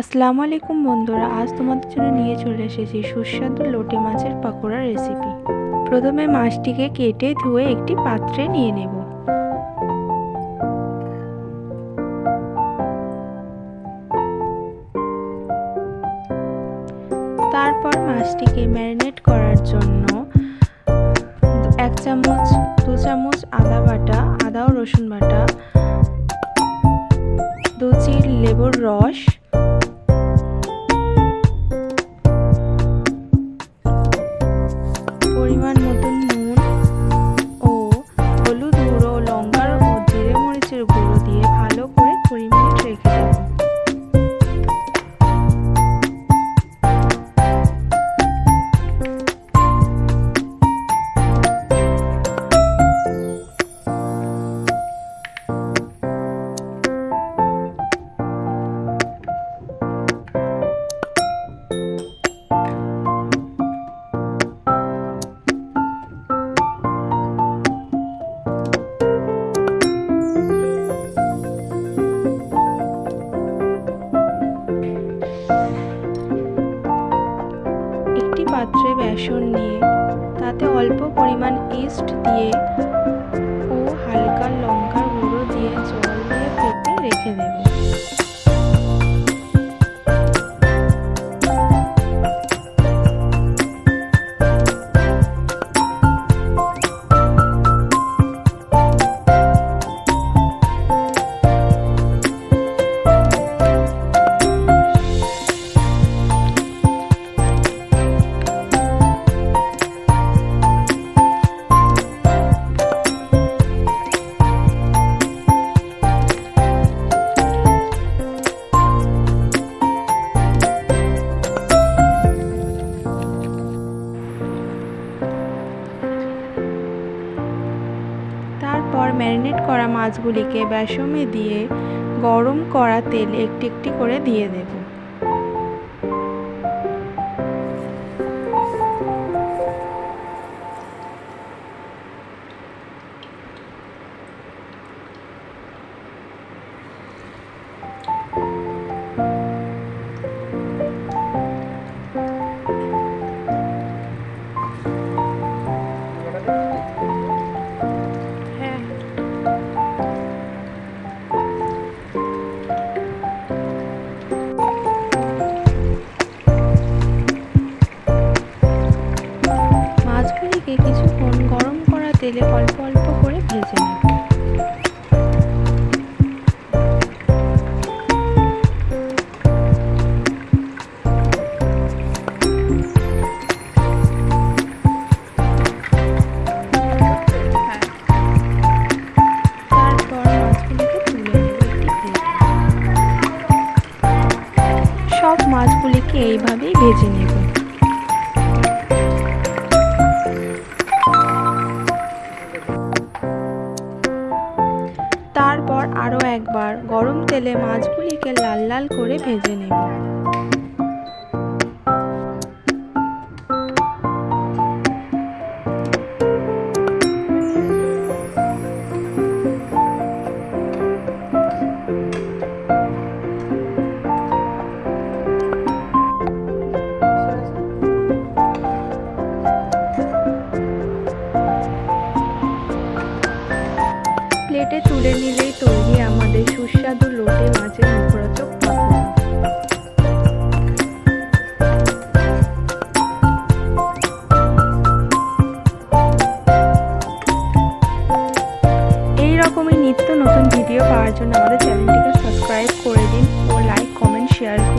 আসসালামু আলাইকুম বন্ধুরা, আজ তোমাদের জন্য নিয়ে চলে এসেছি সুস্বাদু লোটে মাছের পাকোড়া রেসিপি প্রথমে মাছটিকে কেটে ধুয়ে একটি পাত্রে নিয়ে নেব। তারপর মাছটিকে ম্যারিনেট করার জন্য এক চামচ, দু চামচ আদা বাটা, আদা ও রসুন বাটা, দু চির লেবুর রস বেসন নিয়ে, তাতে অল্প পরিমাণ ইস্ট দিয়ে ও হালকা লঙ্কার গুঁড়ো দিয়ে জল দিয়ে ফেটে রেখে দেব। করা মাছগুলিকে বেসমে দিয়ে গরম করা তেল একটি একটি করে দিয়ে দেব। তেলে অল্প অল্প করে ভেজে নেব। সব মাছগুলিকে এইভাবেই ভেজে নেব। তারপর আরও একবার গরম তেলে মাছগুলিকে লাল লাল করে ভেজে নেব। প্লেটে তুলে নিলেই তৈরি আমাদের সুস্বাদু লোটে মাছের মুখরোচক পাকোড়া এই রকমই নিত্য নতুন ভিডিও পাওয়ার জন্য আমাদের চ্যানেলটিকে সাবস্ক্রাইব করে দিন ও লাইক, কমেন্ট, শেয়ার করে আমাদের